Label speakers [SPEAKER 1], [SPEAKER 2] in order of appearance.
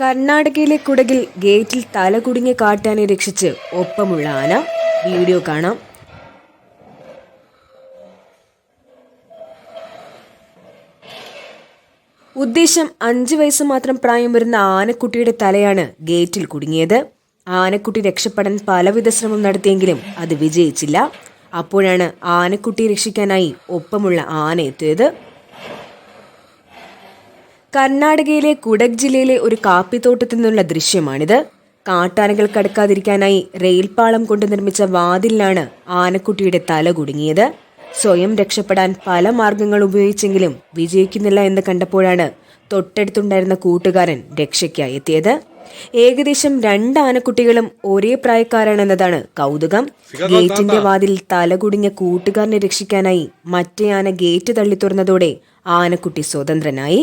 [SPEAKER 1] കർണാടകയിലെ കുടകിൽ ഗേറ്റിൽ തല കാട്ടാനെ രക്ഷിച്ച് ഒപ്പമുള്ള ആന. വീഡിയോ കാണാം. ഉദ്ദേശം അഞ്ചു വയസ്സ് മാത്രം പ്രായം വരുന്ന ആനക്കുട്ടിയുടെ തലയാണ് ഗേറ്റിൽ കുടുങ്ങിയത്. ആനക്കുട്ടി രക്ഷപ്പെടാൻ പലവിധ ശ്രമം നടത്തിയെങ്കിലും അത് വിജയിച്ചില്ല. അപ്പോഴാണ് ആനക്കുട്ടിയെ രക്ഷിക്കാനായി ഒപ്പമുള്ള ആന എത്തിയത്. കർണാടകയിലെ കുടക് ജില്ലയിലെ ഒരു കാപ്പിത്തോട്ടത്തിൽ നിന്നുള്ള ദൃശ്യമാണിത്. കാട്ടാനകൾ കടക്കാതിരിക്കാനായി റെയിൽപാളം കൊണ്ട് നിർമ്മിച്ച വാതിലിലാണ് ആനക്കുട്ടിയുടെ തല കുടുങ്ങിയത്. സ്വയം രക്ഷപ്പെടാൻ പല മാർഗങ്ങൾ ഉപയോഗിച്ചെങ്കിലും വിജയിക്കുന്നില്ല എന്ന് കണ്ടപ്പോഴാണ് തൊട്ടടുത്തുണ്ടായിരുന്ന കൂട്ടുകാരൻ രക്ഷയ്ക്കായി എത്തിയത്. ഏകദേശം രണ്ട് ആനക്കുട്ടികളും ഒരേ പ്രായക്കാരാണെന്നതാണ് കൗതുകം. ഗേറ്റിന്റെ വാതിൽ തല കുടുങ്ങിയ കൂട്ടുകാരനെ രക്ഷിക്കാനായി മറ്റേ ആന ഗേറ്റ് തള്ളി തുറന്നതോടെ ആനക്കുട്ടി സ്വതന്ത്രനായി.